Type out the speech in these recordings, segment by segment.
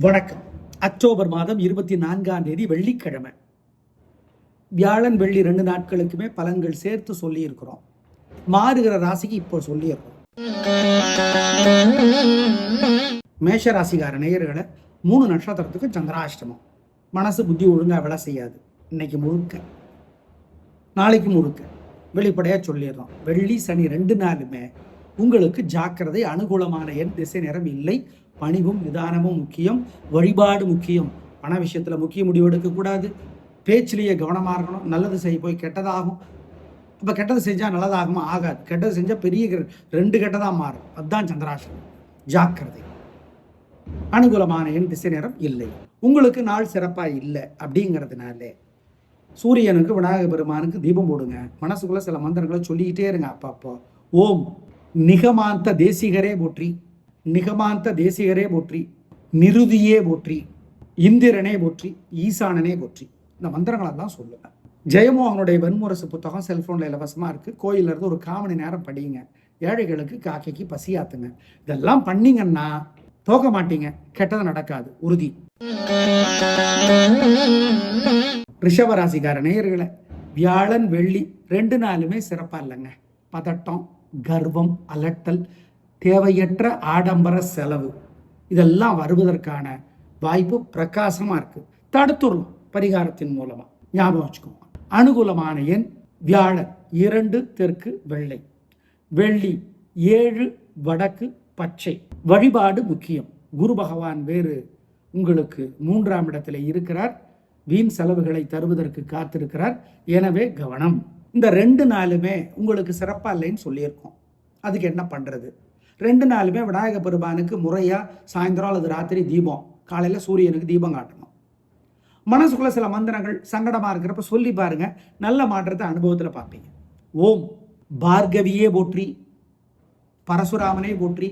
வணக்கம். அக்டோபர் மாதம் இருபத்தி நான்காம் தேதி வெள்ளிக்கிழமை. வியாழன் வெள்ளி ரெண்டு நாட்களுக்குமே பலன்கள் சேர்த்து சொல்லியிருக்கிறோம். மாறுகிற ராசிக்கு இப்போ சொல்லியிருக்கிறோம். மேஷ ராசிக்கார நேயர்களை மூணு நட்சத்திரத்துக்கு சந்திராஷ்டமம். மனசு புத்தி ஒழுங்கா வேலை செய்யாது. இன்னைக்கு முழுக்க. நாளைக்கு முழுக்க. வெளிப்படையாக சொல்லிடுறோம். வெள்ளி சனி ரெண்டு நாளுமே உங்களுக்கு ஜாக்கிரதை அனுகூலமான எண் திசை நேரம் இல்லை. பணிவும் நிதானமும் முக்கியம். வழிபாடு முக்கியம். பண விஷயத்தில் முக்கிய முடிவு எடுக்கக்கூடாது பேச்சிலேயே கவனமாக இருக்கணும். நல்லது செய்ய போய் கெட்டதாகும். அப்போ கெட்டது செஞ்சால் நல்லதாகுமா? ஆகாது. கெட்டது செஞ்சால் பெரிய கெ- ரெண்டு கெட்டதாக மாறும். அதுதான் சந்திராசனம் ஜாக்கிரதை. அனுகூலமான எண் திசை நேரம் இல்லை. உங்களுக்கு நாள் சிறப்பாக இல்லை அப்படிங்கிறதுனால. சூரியனுக்கு விநாயக பெருமானுக்கு தீபம் போடுங்க. மனசுக்குள்ளே சில மந்திரங்களை சொல்லிக்கிட்டே இருங்க அப்பப்போ. ஓம். நிகமாந்த தேசிகரே போற்றி நிகமாந்த தேசிகரே போற்றி நிருதியே போற்றி இந்திரனே போற்றி ஈசானனே போற்றி. இந்த மந்திரங்களெல்லாம் சொல்லுங்க. ஜெயமோகனுடைய வன்முரசு புத்தகம் செல்போனில் இலவசமாக இருக்குது கோயிலில் இருந்து ஒரு காமணி நேரம் படியுங்க. ஏழைகளுக்கு காக்கைக்கு பசியாத்துங்க இதெல்லாம் பண்ணீங்கன்னா தோக்க மாட்டீங்க. கெட்டது நடக்காது. உறுதி. ரிஷபராசிக்கார நேயர்களை வியாழன் வெள்ளி ரெண்டு நாளுமே சிறப்பாக இல்லைங்க. பதட்டம் கர்வம் அலட்டல் தேவையற்ற ஆடம்பர செலவு. இதெல்லாம் வருவதற்கான வாய்ப்பு பிரகாசமாக இருக்குது தடுத்துடலாம் பரிகாரத்தின் மூலமாக ஞாபகம் வச்சுக்கோங்க. அனுகூலமான எண் வியாழன் இரண்டு தெற்கு வெள்ளை. வெள்ளி ஏழு வடக்கு பச்சை. வழிபாடு முக்கியம். குரு பகவான் வேறு உங்களுக்கு மூன்றாம் இடத்தில் இருக்கிறார். வீண் செலவுகளை தருவதற்கு காத்திருக்கிறார். எனவே கவனம். இந்த ரெண்டு நாளுமே உங்களுக்கு சிறப்பாக இல்லைன்னு சொல்லியிருக்கோம். அதுக்கு என்ன பண்ணுறது ரெண்டு நாளுமே விநாயகர் பெருமானுக்கு முறையாக சாயந்தரம் அல்லது ராத்திரி தீபம் காலையில் சூரியனுக்கு தீபம் காட்டணும். மனசுக்குள்ளே சில மந்திரங்கள் சங்கடமாக இருக்கிறப்ப சொல்லி பாருங்கள் நல்ல மாற்றத்தை அனுபவத்தில் பார்ப்பீங்க. ஓம் பார்கவியே போற்றி பரசுராமனே போற்றி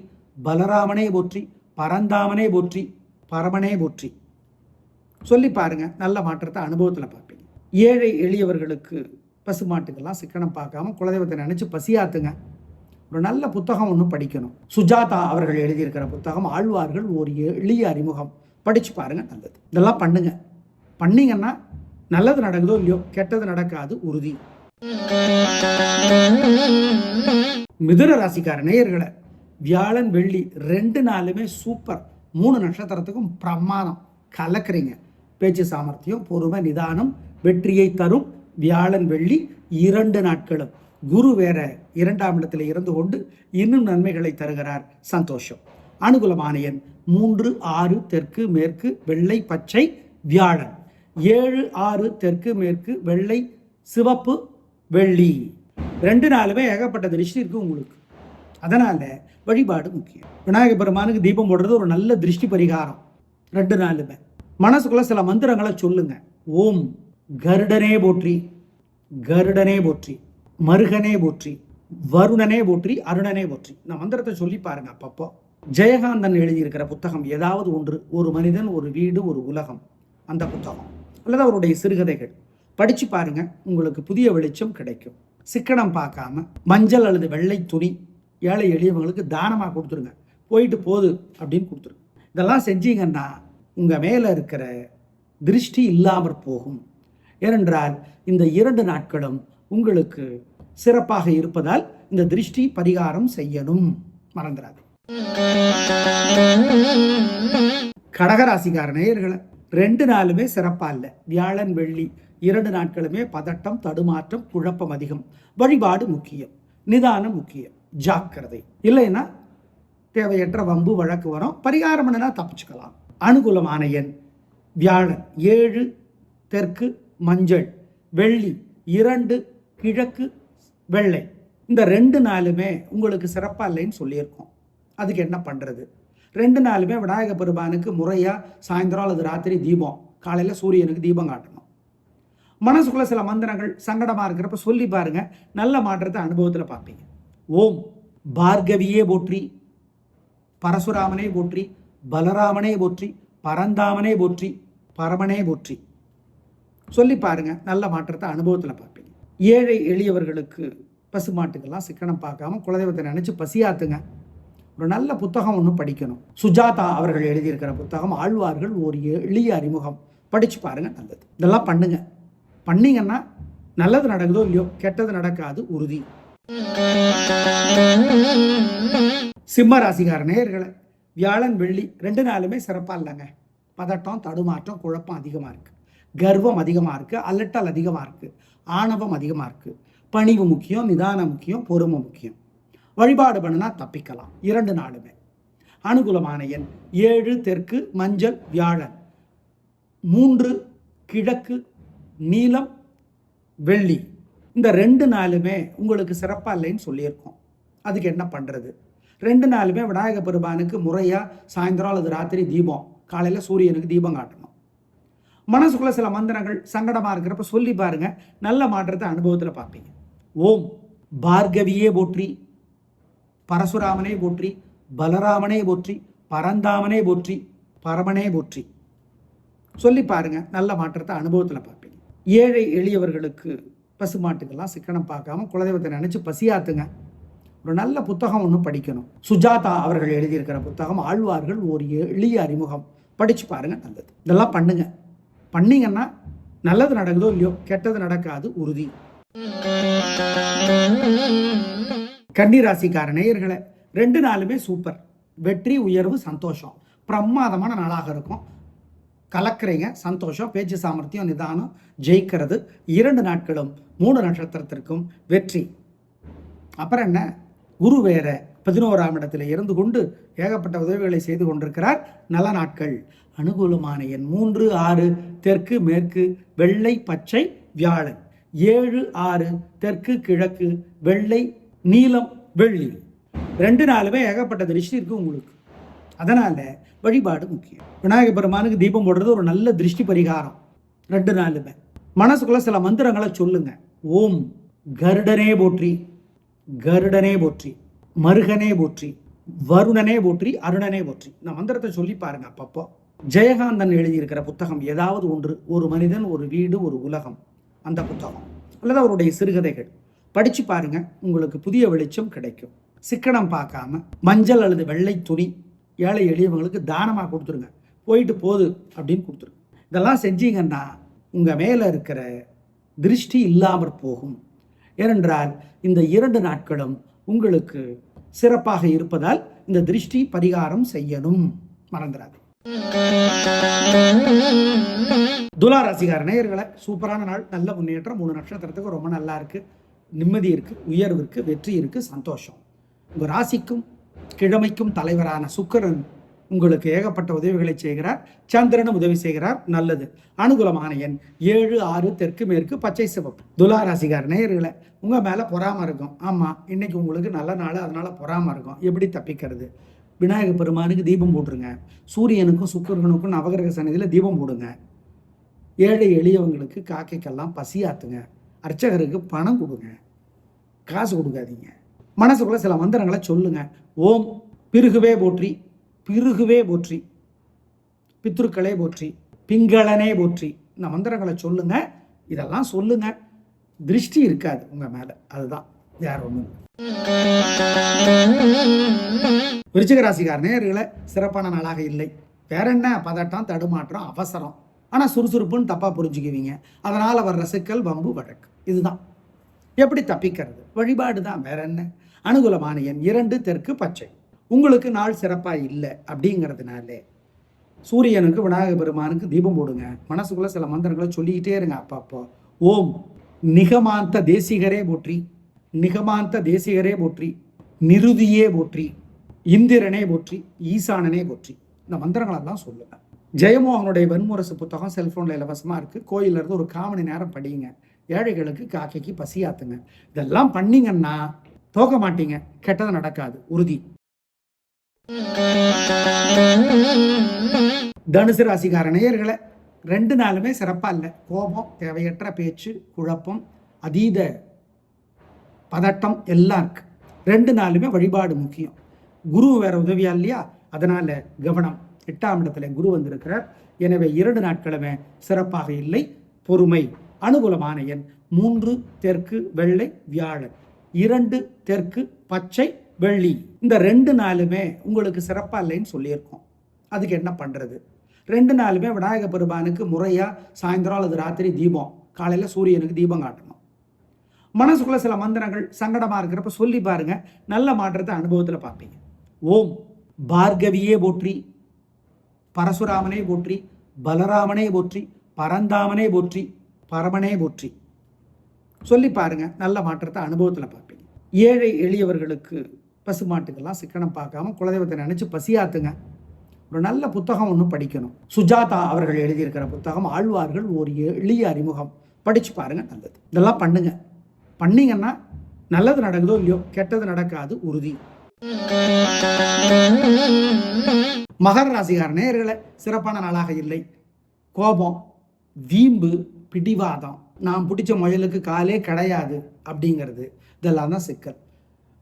பலராமனே போற்றி பரந்தாமனே போற்றி பரமனே போற்றி. சொல்லி பாருங்கள் நல்ல மாற்றத்தை அனுபவத்தில் பார்ப்பீங்க. ஏழை எளியவர்களுக்கு பசுமாட்டுக்கெல்லாம் சிக்கனம் பார்க்காம குலதெய்வத்தை நினைச்சு பசியாத்துங்க. ஒரு நல்ல புத்தகம் ஒன்று படிக்கணும். சுஜாதா அவர்கள் எழுதியிருக்கிற புத்தகம் ஆழ்வார்கள் ஒரு எளிய அறிமுகம். படிச்சு பாருங்க நல்லது. இதெல்லாம் பண்ணுங்க. பண்ணீங்கன்னா நல்லது நடக்குதோ இல்லையோ கெட்டது நடக்காது உறுதி. மிதுன ராசிக்கார நேயர்களை வியாழன் வெள்ளி ரெண்டு நாளுமே சூப்பர். மூணு நட்சத்திரத்துக்கும் பிரமாதம். கலக்குறீங்க. பேச்சு சாமர்த்தியம் பொறுமை நிதானம் வெற்றியை தரும். வியாழன் வெள்ளி இரண்டு நாட்களும். குரு வேற இரண்டாம் இடத்தில் இருந்து கொண்டு இன்னும் நன்மைகளை தருகிறார் சந்தோஷம். அனுகூலமான எண் மூன்று ஆறு தெற்கு மேற்கு வெள்ளை பச்சை வியாழன். ஏழு ஆறு தெற்கு மேற்கு வெள்ளை சிவப்பு வெள்ளி. ரெண்டு நாளுமே ஏகப்பட்ட திருஷ்டி இருக்கு உங்களுக்கு. அதனால வழிபாடு முக்கியம். விநாயகர் பெருமானுக்கு தீபம் போடுறது ஒரு நல்ல திருஷ்டி பரிகாரம். ரெண்டு நாளுமே. மனசுக்குள்ள சில மந்திரங்களை சொல்லுங்க. ஓம். கருடனே போற்றி கருடனே போற்றி மருகனே போற்றி வருணனே போற்றி அருணனே போற்றி. இந்த மந்திரத்தை சொல்லி பாருங்க அப்பப்போ. ஜெயகாந்தன் எழுதியிருக்கிற புத்தகம் ஏதாவது ஒன்று ஒரு மனிதன் ஒரு வீடு ஒரு உலகம் அந்த புத்தகம். அல்லது அவருடைய சிறுகதைகள். படிச்சு பாருங்க உங்களுக்கு புதிய வெளிச்சம் கிடைக்கும். சிக்கனம் பார்க்காம மஞ்சள் அல்லது வெள்ளை துணி ஏழை எளியவங்களுக்கு தானமாக கொடுத்துருங்க. போயிட்டு போகுது அப்படின்னு கொடுத்துருங்க இதெல்லாம் செஞ்சீங்கன்னா உங்கள் மேலே இருக்கிற திருஷ்டி இல்லாமற் போகும். ஏனென்றால் இந்த இரண்டு நாட்களும் உங்களுக்கு சிறப்பாக இருப்பதால் இந்த திருஷ்டி பரிகாரம் செய்யணும். மறந்துடாது. கடகராசிக்கார நேயர்களை ரெண்டு நாளுமே சிறப்பா இல்லை. வியாழன் வெள்ளி இரண்டு நாட்களுமே பதட்டம் தடுமாற்றம் குழப்பம் அதிகம். வழிபாடு முக்கியம். நிதானம் முக்கியம். ஜாக்கிரதை. இல்லைன்னா தேவையற்ற வம்பு வழக்கு வரும் பரிகாரம் பண்ணினா தப்பிச்சுக்கலாம். அனுகூலமான எண் வியாழன் ஏழு தெற்கு மஞ்சள் வெள்ளி இரண்டு கிழக்கு வெள்ளை. இந்த ரெண்டு நாளுமே உங்களுக்கு சிறப்பாக இல்லைன்னு சொல்லியிருக்கோம். அதுக்கு என்ன பண்ணுறது ரெண்டு நாளுமே விநாயக பெருமானுக்கு முறையாக சாயந்தரம் அல்லது ராத்திரி தீபம் காலையில் சூரியனுக்கு தீபம் காட்டணும். மனசுக்குள்ள சில மந்திரங்கள் சங்கடமாக இருக்கிறப்ப சொல்லி பாருங்க. நல்ல மாற்றத்தை அனுபவத்தில் பார்ப்பீங்க. ஓம் பார்கவியே போற்றி பரசுராமனே போற்றி பலராமனே போற்றி பரந்தாமனே போற்றி பரமனே போற்றி. சொல்லி பாருங்க. நல்ல மாற்றத்தை அனுபவத்தில் பார்ப்பீங்க. ஏழை எளியவர்களுக்கு பசுமாட்டுக்கெல்லாம் சிக்கனம் பார்க்காம குலதெய்வத்தை நினைச்சு பசியாத்துங்க. ஒரு நல்ல புத்தகம் ஒன்று படிக்கணும். சுஜாதா அவர்கள் எழுதியிருக்கிற புத்தகம் ஆழ்வார்கள் ஒரு எளிய அறிமுகம். படிச்சு பாருங்க நல்லது. இதெல்லாம் பண்ணுங்க. பண்ணீங்கன்னா நல்லது நடக்குதோ இல்லையோ கெட்டது நடக்காது உறுதி. சிம்ம ராசிகார நேயர்களை வியாழன் வெள்ளி ரெண்டு நாளுமே சிறப்பாக இல்லைங்க. பதட்டம் தடுமாற்றம் குழப்பம் அதிகமாக இருக்குது கர்வம் அதிகமாக இருக்குது அலட்டல் அதிகமாக இருக்குது ஆணவம் அதிகமாக இருக்குது பணிவு முக்கியம் நிதானம் முக்கியம் பொறுமை முக்கியம். வழிபாடு பண்ணினா தப்பிக்கலாம் இரண்டு நாளுமே. அனுகூலமான எண் ஏழு தெற்கு மஞ்சள் வியாழன். மூன்று கிழக்கு நீலம் வெள்ளி. இந்த ரெண்டு நாளுமே உங்களுக்கு சிறப்பாக இல்லைன்னு சொல்லியிருக்கோம். அதுக்கு என்ன பண்ணுறது ரெண்டு நாளுமே விநாயக பெருமானுக்கு முறையாக சாயந்தரம் அல்லது ராத்திரி தீபம் காலையில் சூரியனுக்கு தீபம் காட்டணும். மனசுக்குள்ள சில மந்திரங்கள் சங்கடமாக இருக்கிறப்ப சொல்லி பாருங்க. நல்ல மாற்றத்தை அனுபவத்தில் பார்ப்பீங்க. ஓம் பார்கவியே போற்றி பரசுராமனே போற்றி பலராமனே போற்றி பரந்தாமனே போற்றி பரமனே போற்றி. சொல்லி பாருங்க. நல்ல மாற்றத்தை அனுபவத்தில் பார்ப்பீங்க. ஏழை எளியவர்களுக்கு பசுமாட்டுக்கெல்லாம் சிக்கனம் பார்க்காம குலதெய்வத்தை நினைச்சு பசியாத்துங்க. ஒரு நல்ல புத்தகம் ஒன்று படிக்கணும். சுஜாதா அவர்கள் எழுதியிருக்கிற புத்தகம் ஆழ்வார்கள் ஒரு எளிய அறிமுகம். படிச்சு பாருங்க நல்லது. இதெல்லாம் பண்ணுங்க. பண்ணீங்கன்னா நல்லது நடக்குதோ இல்லையோ கெட்டது நடக்காது உறுதி. கன்னிராசிக்கார நேயர்களை ரெண்டு நாளுமே சூப்பர். வெற்றி உயர்வு சந்தோஷம். பிரமாதமான நாளாக இருக்கும். கலக்கிறீங்க சந்தோஷம் பேச்சு சாமர்த்தியம் நிதானம் ஜெயிக்கிறது. இரண்டு நாட்களும் மூணு நட்சத்திரத்திற்கும் வெற்றி. அப்புறம் என்ன? குரு வேற. பதினோராம் இடத்தில் இருந்து கொண்டு ஏகப்பட்ட உதவிகளை செய்து கொண்டிருக்கிறார் நல்ல நாட்கள். அனுகூலமான எண் மூன்று ஆறு தெற்கு மேற்கு வெள்ளை பச்சை வியாழன். ஏழு ஆறு தெற்கு கிழக்கு வெள்ளை நீலம் வெள்ளி. ரெண்டு நாளுமே ஏகப்பட்ட திருஷ்டி இருக்கு உங்களுக்கு. அதனால வழிபாடு முக்கியம். விநாயக பெருமானுக்கு தீபம் போடுறது ஒரு நல்ல திருஷ்டி பரிகாரம். ரெண்டு நாளுமே. மனசுக்குள்ள சில மந்திரங்களை சொல்லுங்க. ஓம் கருடனே போற்றி கருடனே போற்றி. மருகனே போற்றி வருணனே போற்றி அருணனே போற்றி. இந்த மந்திரத்தை சொல்லி பாருங்க அப்பப்போ. ஜெயகாந்தன் எழுதியிருக்கிற புத்தகம் ஏதாவது ஒன்று ஒரு மனிதன் ஒரு வீடு ஒரு உலகம் அந்த புத்தகம். அல்லது அவருடைய சிறுகதைகள். படிச்சு பாருங்க உங்களுக்கு புதிய வெளிச்சம் கிடைக்கும். சிக்கனம் பார்க்காம மஞ்சள் அல்லது வெள்ளை துணி ஏழை எளியவங்களுக்கு தானமாக கொடுத்துருங்க. போயிட்டு போகுது அப்படின்னு கொடுத்துருங்க. இதெல்லாம் செஞ்சீங்கன்னா உங்கள் மேலே இருக்கிற திருஷ்டி இல்லாமற் போகும். ஏனென்றால் இந்த இரண்டு நாட்களும் உங்களுக்கு சிறப்பாக இருப்பதால் இந்த திருஷ்டி பரிகாரம் செய்யணும். மறந்துடாது. துலா ராசிகார நேயர்களை சூப்பரான நாள் நல்ல முன்னேற்றம் மூணு நட்சத்திரத்துக்கு ரொம்ப நல்லா இருக்கு. நிம்மதி இருக்கு உயர்வு இருக்கு வெற்றி இருக்கு சந்தோஷம். உங்க ராசிக்கும் கிழமைக்கும் தலைவரான சுக்கரன் உங்களுக்கு ஏகப்பட்ட உதவிகளை செய்கிறார். சந்திரனும் உதவி செய்கிறார். நல்லது. அனுகூலமான எண் ஏழு ஆறு தெற்கு மேற்கு பச்சை சிவப்பு. துலா ராசிகார் நேயர்களை உங்கள் மேலே பொறாமல் இருக்கும். ஆமாம் இன்னைக்கு உங்களுக்கு நல்ல நாள் அதனால் பொறாமல் இருக்கும். எப்படி தப்பிக்கிறது? விநாயக பெருமானுக்கு தீபம் போட்டுருங்க. சூரியனுக்கும் சுக்கரனுக்கும் நவகிரக சன்னதியில் தீபம் போடுங்க. ஏழை எளியவங்களுக்கு காக்கைக்கெல்லாம் பசியாத்துங்க அர்ச்சகருக்கு பணம் கொடுங்க. காசு கொடுக்காதீங்க. மனசுக்குள்ளே சில மந்திரங்களை சொல்லுங்கள் ஓம் பிருகுவே போற்றி. பிருகுவே போற்றி பித்ருக்களே போற்றி பிங்களனே போற்றி. இந்த மந்திரங்களை சொல்லுங்க இதெல்லாம் சொல்லுங்க. திருஷ்டி இருக்காது உங்க மேல. அதுதான். வேற ஒன்று விருச்சிக ராசிக்கார நேயர்களை சிறப்பான நாளாக இல்லை. வேற என்ன? பதட்டம் தடுமாற்றம் அவசரம். ஆனால் சுறுசுறுப்புன்னு தப்பாக புரிஞ்சுக்குவீங்க. அதனால் வர்ற சிக்கல் வம்பு வழக்கு. இதுதான். எப்படி தப்பிக்கிறது? வழிபாடு தான் வேற என்ன? அனுகூலமான எண் இரண்டு தெற்கு பச்சை. உங்களுக்கு நாள் சிறப்பாக இல்லை அப்படிங்கிறதுனால சூரியனுக்கு விநாயக பெருமானுக்கு தீபம் போடுங்க. மனசுக்குள்ளே சில மந்திரங்களை சொல்லிக்கிட்டே இருங்க அப்பப்போ. ஓம். நிகமாந்த தேசிகரே போற்றி. நிகமாந்த தேசிகரே போற்றி. நிருதியே போற்றி. இந்திரனே போற்றி. ஈசானனே போற்றி. இந்த மந்திரங்களெல்லாம் சொல்லுங்க. ஜெயமோகனுடைய வன்முரசு புத்தகம் செல்ஃபோனில் இலவசமாக இருக்குது கோயிலில் இருந்து ஒரு காமணி நேரம் படியுங்க. ஏழைகளுக்கு காக்கைக்கு பசியாத்துங்க. இதெல்லாம் பண்ணிங்கன்னா தோக்க மாட்டீங்க. கெட்டது நடக்காது. உறுதி. தனுசு ராசிக்கார நேயர்களை ரெண்டு நாளுமே சிறப்பாக இல்லை. கோபம் தேவையற்ற பேச்சு குழப்பம் அதீத பதட்டம் எல்லாம் இருக்குது ரெண்டு நாளுமே வழிபாடு முக்கியம். குரு வேற உதவியா இல்லையா? அதனால கவனம். எட்டாம் இடத்துல குரு வந்திருக்கிறார். எனவே இரண்டு நாட்களுமே சிறப்பாக இல்லை. பொறுமை. அனுகூலமான எண் மூன்று தெற்கு வெள்ளை வியாழன். இரண்டு தெற்கு பச்சை வெள்ளி. இந்த ரெண்டு நாளுமே உங்களுக்கு சிறப்பாக இல்லைன்னு சொல்லியிருக்கோம். அதுக்கு என்ன பண்ணுறது ரெண்டு நாளுமே விநாயகர் பெருமானுக்கு முறையாக சாயந்தரம் அல்லது ராத்திரி தீபம். காலையில் சூரியனுக்கு தீபம் காட்டணும். மனசுக்குள்ளே சில மந்திரங்கள் சங்கடமாக இருக்கிறப்ப சொல்லி பாருங்கள் நல்ல மாற்றத்தை அனுபவத்தில் பார்ப்பீங்க. ஓம் பார்கவியே போற்றி பரசுராமனே போற்றி பலராமனே போற்றி பரந்தாமனே போற்றி பரமனே போற்றி. சொல்லி பாருங்கள் நல்ல மாற்றத்தை அனுபவத்தில் பார்ப்பீங்க. ஏழை எளியவர்களுக்கு பசுமாட்டுக்கெல்லாம் சிக்கனம் பார்க்காம குலதெய்வத்தை நினச்சி பசியாத்துங்க. ஒரு நல்ல புத்தகம் ஒன்று படிக்கணும். சுஜாதா அவர்கள் எழுதியிருக்கிற புத்தகம் ஆழ்வார்கள் ஒரு எளிய அறிமுகம். படித்து பாருங்கள் நல்லது. இதெல்லாம் பண்ணுங்க. பண்ணிங்கன்னா நல்லது நடக்குதோ இல்லையோ கெட்டது நடக்காது உறுதி. மகர ராசிகார நேர்களை சிறப்பான நாளாக இல்லை. கோபம் வீம்பு பிடிவாதம். நான் பிடிச்ச முயலுக்கு காலே கிடையாது அப்படிங்கிறது. இதெல்லாம் தான் சிக்கல்.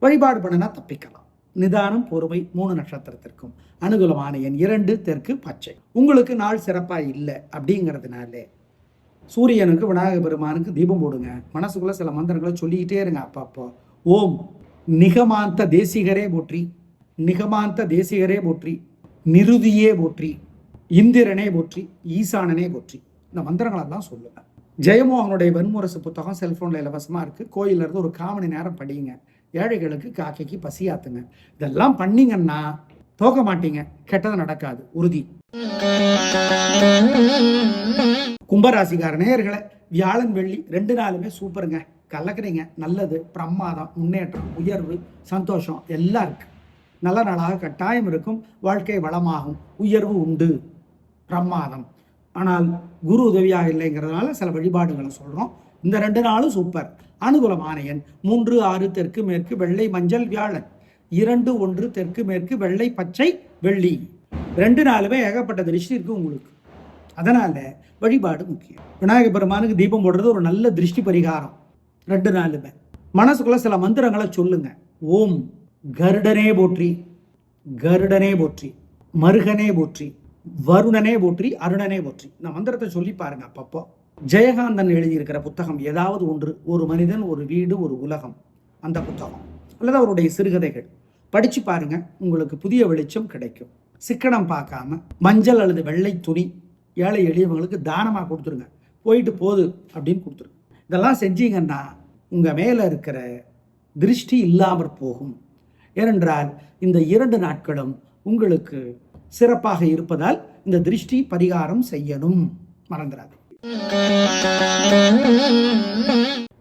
வழிபாடு பண்ணினா தப்பிக்கலாம். நிதானம் பொறுமை மூணு நட்சத்திரத்திற்கும். அனுகூலமான எண் இரண்டு தெற்கு பச்சை. உங்களுக்கு நாள் சிறப்பாக இல்லை அப்படிங்கிறதுனாலே சூரியனுக்கு விநாயக பெருமானுக்கு தீபம் போடுங்க. மனசுக்குள்ள சில மந்திரங்களை சொல்லிக்கிட்டே இருங்க அப்பப்போ. ஓம் நிகமாந்த தேசிகரே போற்றி. நிகமாந்த தேசிகரே போற்றி. நிருதியே போற்றி. இந்திரனே போற்றி. ஈசானனே போற்றி. இந்த மந்திரங்களெல்லாம் சொல்லுங்க. ஜெயமோகனுடைய வன்முரசு புத்தகம் செல்ஃபோனில் இலவசமாக இருக்குது கோயிலிருந்து இருந்து ஒரு காமணி நேரம் படியுங்க ஏழைகளுக்கு காக்கைக்கு பசியாத்துங்க. இதெல்லாம் பண்ணீங்கன்னா தோக்க மாட்டீங்க. கெட்டது நடக்காது. உறுதி. கும்பராசிக்கார நேயர்களை வியாழன் வெள்ளி ரெண்டு நாளுமே சூப்பருங்க. கலக்குறீங்க. நல்லது. பிரமாதம் முன்னேற்றம் உயர்வு சந்தோஷம் எல்லாம் இருக்கு. நல்ல நாளாக கட்டாயம் இருக்கும். வாழ்க்கை வளமாகும். உயர்வு உண்டு. பிரமாதம். ஆனால் குரு உதவியாக இல்லைங்கிறதுனால சில வழிபாடுகளை சொல்கிறோம் இந்த ரெண்டு நாளும் சூப்பர். அனுகூலமான எண் மூன்று ஆறு தெற்கு மேற்கு வெள்ளை மஞ்சள் வியாழன். இரண்டு ஒன்று தெற்கு மேற்கு வெள்ளை பச்சை வெள்ளி. ரெண்டு நாளுமே ஏகப்பட்ட திருஷ்டி இருக்கு உங்களுக்கு. அதனால வழிபாடு முக்கியம். விநாயக பெருமானுக்கு தீபம் போடுறது ஒரு நல்ல திருஷ்டி பரிகாரம். ரெண்டு நாளுமே. மனசுக்குள்ள சில மந்திரங்களை சொல்லுங்க. ஓம் கருடனே போற்றி கருடனே போற்றி மருகனே போற்றி வருணனே போற்றி அருணனே போற்றி. இந்த மந்திரத்தை சொல்லி பாருங்க அப்பப்போ. ஜெயகாந்தன் எழுதியிருக்கிற புத்தகம் ஏதாவது ஒன்று ஒரு மனிதன் ஒரு வீடு ஒரு உலகம் அந்த புத்தகம். அல்லது அவருடைய சிறுகதைகள். படிச்சு பாருங்க உங்களுக்கு புதிய வெளிச்சம் கிடைக்கும். சிக்கனம் பார்க்காம மஞ்சள் அல்லது வெள்ளை துணி ஏழை எளியவங்களுக்கு தானமாக கொடுத்துருங்க. போயிட்டு போகுது அப்படின்னு கொடுத்துருங்க இதெல்லாம் செஞ்சீங்கன்னா உங்கள் மேலே இருக்கிற திருஷ்டி இல்லாமற் போகும். ஏனென்றால் இந்த இரண்டு நாட்களும் உங்களுக்கு சிறப்பாக இருப்பதால் இந்த திருஷ்டி பரிகாரம் செய்யணும். மறந்துடாது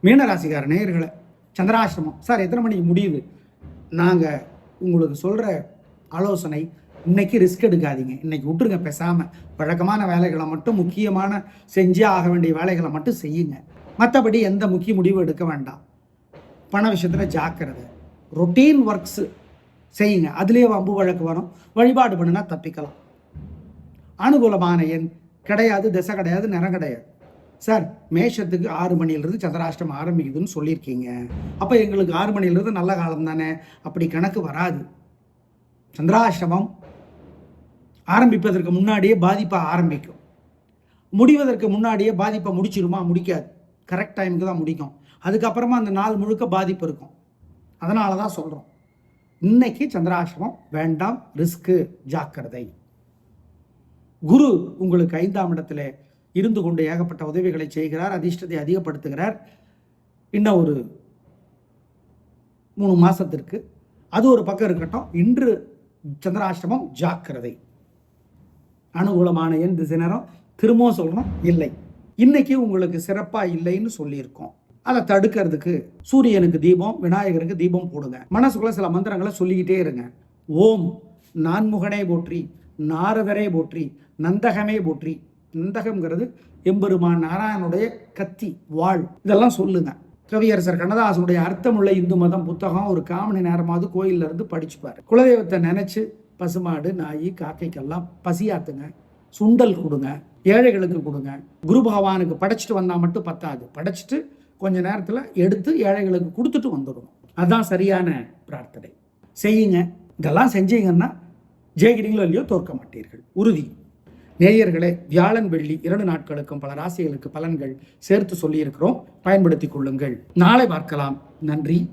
மீனராசிக்கார நேயர்களை சந்திராசிரமம். சார் எத்தனை மணிக்கு முடியுது? நாங்கள் உங்களுக்கு சொல்கிற ஆலோசனை இன்னைக்கு ரிஸ்க் எடுக்காதீங்க. இன்னைக்கு விட்டுருங்க பேசாமல் வழக்கமான வேலைகளை மட்டும் முக்கியமான செஞ்சே ஆக வேண்டிய வேலைகளை மட்டும் செய்யுங்க. மற்றபடி எந்த முக்கிய முடிவும் எடுக்க வேண்டாம். பண விஷயத்தில் ஜாக்கிரதை. ரொட்டீன் ஒர்க்ஸு செய்யுங்க. அதுலேயே வம்பு வழக்கு வரும். வழிபாடு பண்ணுனா தப்பிக்கலாம். அனுகூலமான எண் கிடையாது திசை கிடையாது நிறம் கிடையாது. சார் மேஷத்துக்கு ஆறு மணிலிருந்து சந்திராஷ்டம் ஆரம்பிக்குதுன்னு சொல்லியிருக்கீங்க. அப்போ எங்களுக்கு ஆறு மணிலிருந்து நல்ல காலம் தானே? அப்படி கணக்கு வராது. சந்திராஷ்டமம் ஆரம்பிப்பதற்கு முன்னாடியே பாதிப்பை ஆரம்பிக்கும். முடிவதற்கு முன்னாடியே பாதிப்பை முடிச்சிருமா? முடிக்காது. கரெக்ட் டைமுக்கு தான் முடிக்கும். அதுக்கப்புறமா அந்த நாள் முழுக்க பாதிப்பு இருக்கும். அதனால தான் சொல்கிறோம் இன்னைக்கு சந்திராசிரமம் வேண்டாம் ரிஸ்க்கு ஜாக்கிரதை. குரு உங்களுக்கு ஐந்தாம் இடத்துல இருந்து கொண்டு ஏகப்பட்ட உதவிகளை செய்கிறார் அதிர்ஷ்டத்தை அதிகப்படுத்துகிறார். இன்னும் ஒரு மூணு மாதத்திற்கு அது ஒரு பக்கம் இருக்கட்டும். இன்று சந்திராஷ்டமம் ஜாக்கிரதை. அனுகூலமான எண் திசை நேரம். திரும்பவும் சொல்லணும் இல்லை. இன்னைக்கு உங்களுக்கு சிறப்பாக இல்லைன்னு சொல்லியிருக்கோம். அதை தடுக்கிறதுக்கு சூரியனுக்கு தீபம் விநாயகருக்கு தீபம் போடுங்க. மனசுக்குள்ள சில மந்திரங்களை சொல்லிக்கிட்டே இருங்க. ஓம் நான்முகனே போற்றி நாரதரே போற்றி நந்தகமே போற்றி. நந்தகம்ங்கிறது எம்பெருமான் நாராயணனுடைய கத்தி வாழ். இதெல்லாம் சொல்லுங்க. கவியரசர் கண்ணதாசனுடைய அர்த்தமுள்ள இந்து மதம் புத்தகம் ஒரு காமணி நேரமாவது கோயில்ல இருந்து படிச்சுப்பார். குலதெய்வத்தை நினைச்சு பசுமாடு நாய் காக்கைக்கெல்லாம் பசியாத்துங்க. சுண்டல் கொடுங்க ஏழைகளுக்கு கொடுங்க. குரு பகவானுக்கு படைச்சிட்டு வந்தால் மட்டும் பத்தாது. படைச்சிட்டு கொஞ்ச நேரத்தில் எடுத்து ஏழைகளுக்கு கொடுத்துட்டு வந்துடணும். அதுதான் சரியான பிரார்த்தனை. செய்யுங்க. இதெல்லாம் செஞ்சீங்கன்னா ஜெயிக்கிறீங்களோ இல்லையோ தோற்க மாட்டீர்கள். உறுதி. நேயர்களே வியாழன் வெள்ளி இரண்டு நாட்களுக்கும் பல ராசிகளுக்கு பலன்கள் சேர்த்து சொல்லியிருக்கிறோம். பயன்படுத்திக் கொள்ளுங்கள். நாளை பார்க்கலாம். நன்றி.